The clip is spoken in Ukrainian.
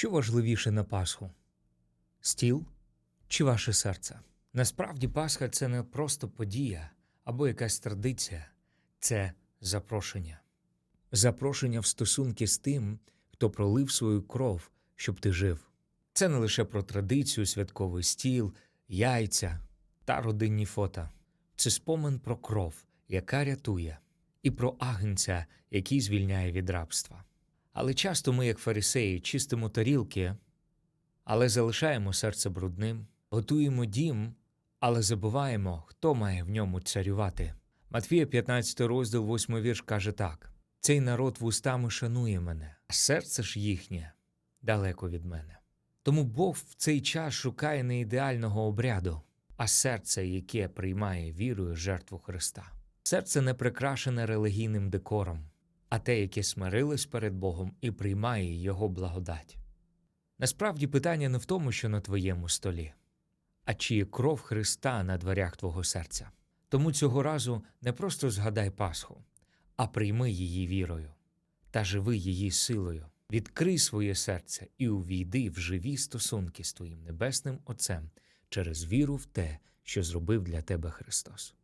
Що важливіше на Пасху? Стіл чи ваше серце? Насправді Пасха це не просто подія або якась традиція, це запрошення. Запрошення в стосунки з тим, хто пролив свою кров, щоб ти жив. Це не лише про традицію, святковий стіл, яйця та родинні фото. Це спомин про кров, яка рятує, і про агнця, який звільняє від рабства. Але часто ми, як фарисеї, чистимо тарілки, але залишаємо серце брудним, готуємо дім, але забуваємо, хто має в ньому царювати. Матвія 15 розділ 8 вірш каже так: цей народ вустами шанує мене, а серце ж їхнє далеко від мене. Тому Бог в цей час шукає не ідеального обряду, а серце, яке приймає вірою жертву Христа. Серце не прикрашене релігійним декором, а те, яке смирилось перед Богом і приймає Його благодать. Насправді питання не в тому, що на твоєму столі, а чи є кров Христа на дверях твого серця. Тому цього разу не просто згадай Пасху, а прийми її вірою та живи її силою. Відкрий своє серце і увійди в живі стосунки з твоїм небесним Отцем через віру в те, що зробив для тебе Христос.